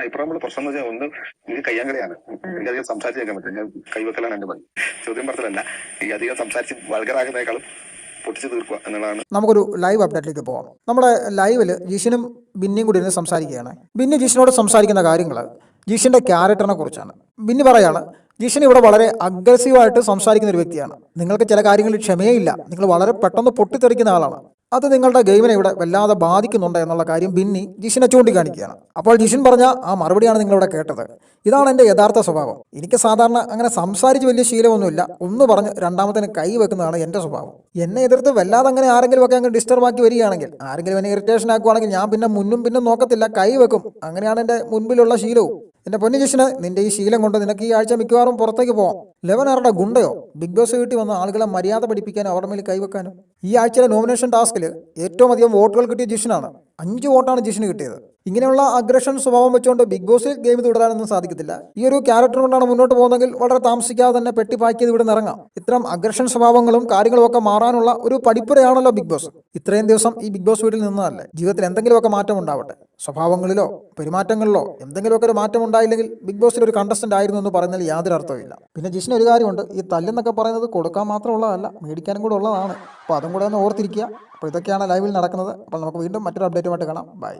അഭിപ്രായമുള്ള പ്രശ്നം എന്ന് വെച്ചാൽ ഒന്ന് ഇത് കയ്യാങ്കളിയാണ്. എനിക്ക് അധികം സംസാരിച്ച് കേൾക്കാൻ പറ്റില്ല. ഞാൻ കൈവെക്കലാണ് എന്റെ പണി. ചോദ്യം പറഞ്ഞതല്ല. ഈ അധികം സംസാരിച്ച് വൾഗറാകുന്നേക്കാളും പൊട്ടിച്ച് തീർക്കുക എന്നുള്ളതാണ്. നമുക്കൊരു ലൈവ് അപ്ഡേറ്റിലേക്ക് പോകാം നമ്മുടെ ലൈവിൽ ജിഷിനും ബിന്നിയും കൂടി ഇരുന്ന് സംസാരിക്കുകയാണ്. ബിന്നി ജിഷിനോട് സംസാരിക്കുന്ന കാര്യങ്ങൾ ജിഷിന്റെ ക്യാരക്ടറിനെ കുറിച്ചാണ്. ബിന്നി പറയാണ് ജീഷൻ ഇവിടെ വളരെ അഗ്രസീവായിട്ട് സംസാരിക്കുന്ന ഒരു വ്യക്തിയാണ്. നിങ്ങൾക്ക് ചില കാര്യങ്ങളിൽ ക്ഷമയില്ല. നിങ്ങൾ വളരെ പെട്ടെന്ന് പൊട്ടിത്തെറിക്കുന്ന ആളാണ്. അത് നിങ്ങളുടെ ഗെയിമിനെ ഇവിടെ വല്ലാതെ ബാധിക്കുന്നുണ്ട് എന്നുള്ള കാര്യം ബിന്നി ജിഷിനെ ചൂണ്ടിക്കാണിക്കുകയാണ്. അപ്പോൾ ജിഷിൻ പറഞ്ഞ ആ മറുപടിയാണ് നിങ്ങളിവിടെ കേട്ടത്. ഇതാണ് എന്റെ യഥാർത്ഥ സ്വഭാവം. എനിക്ക് സാധാരണ അങ്ങനെ സംസാരിച്ച് വലിയ ശീലമൊന്നുമില്ല. ഒന്ന് പറഞ്ഞ് രണ്ടാമത്തിന് കൈ വെക്കുന്നതാണ് എന്റെ സ്വഭാവം. എന്നെ എതിർത്ത് വല്ലാതെ അങ്ങനെ ആരെങ്കിലും ഒക്കെ അങ്ങ് ഡിസ്റ്റർബ് ആക്കി വരികയാണെങ്കിൽ ആരെങ്കിലും എന്നെ ഇറിറ്റേഷൻ ആക്കുവാണെങ്കിൽ ഞാൻ പിന്നെ മുന്നും പിന്നും നോക്കത്തില്ല. കൈ വെക്കും. അങ്ങനെയാണ് എന്റെ മുൻപിലുള്ള ശീലവും. എന്റെ പൊന്നു ജിഷന് നിന്റെ ഈ ശീലം കൊണ്ട് നിനക്ക് ഈ ആഴ്ച മിക്കവാറും പുറത്തേക്ക് പോവാം. ലെവൻ ആരുടെ ഗുണ്ടയോ? ബിഗ് ബോസ് വീട്ടിൽ വന്ന ആളുകളെ മര്യാദ പഠിപ്പിക്കാനും അവരുടെ മേൽ കൈവെക്കാനും. ഈ ആഴ്ചയിലെ നോമിനേഷൻ ടാസ്കിൽ ഏറ്റവും അധികം വോട്ടുകൾ കിട്ടിയ ജിഷനാണ് അഞ്ച് വോട്ടാണ് ജിഷന് കിട്ടിയത്. ഇങ്ങനെയുള്ള അഗ്രഷൻ സ്വഭാവം വെച്ചുകൊണ്ട് ബിഗ് ബോസിൽ ഗെയിം തുടരാനൊന്നും സാധിക്കത്തില്ല. ഈ ഒരു ക്യാരക്ടർ കൊണ്ടാണ് മുന്നോട്ട് പോകുന്നതെങ്കിൽ വളരെ താമസിക്കാതെ തന്നെ പെട്ടി പാക്ക് ചെയ്ത് ഇവിടെ ഇറങ്ങാം ഇത്തരം അഗ്രഷൻ സ്വഭാവങ്ങളും കാര്യങ്ങളും ഒക്കെ മാറാനുള്ള ഒരു പഠിപ്പുരയാണല്ലോ ബിഗ് ബോസ്. ഇത്രയും ദിവസം ഈ ബിഗ് ബോസ് വീട്ടിൽ നിന്നതല്ലേ? ജീവിതത്തിൽ എന്തെങ്കിലുമൊക്കെ മാറ്റം ഉണ്ടാവട്ടെ. സ്വഭാവങ്ങളിലോ പെരുമാറ്റങ്ങളിലോ എന്തെങ്കിലുമൊക്കെ ഒരു മാറ്റം ഉണ്ടായില്ലെങ്കിൽ ബിഗ് ബോസിൽ ഒരു കണ്ടസ്റ്റന്റ് ആയിരുന്നു എന്ന് പറയുന്നതിൽ യാതൊരു അർത്ഥമില്ല പിന്നെ ജിഷിന് ഒരു കാര്യമുണ്ട് ഈ തല്ലെന്നൊക്കെ പറയുന്നത് കൊടുക്കാൻ മാത്രമുള്ളതല്ല മേടിക്കാനും കൂടെ ഉള്ളതാണ്. അപ്പോൾ അതും കൂടെ ഒന്ന് ഓർത്തിരിക്കുക. അപ്പോൾ ഇതൊക്കെയാണ് ലൈവിൽ നടക്കുന്നത്. അപ്പോൾ നമുക്ക് വീണ്ടും മറ്റൊരു അപ്ഡേറ്റുമായിട്ട് കാണാം. ബൈ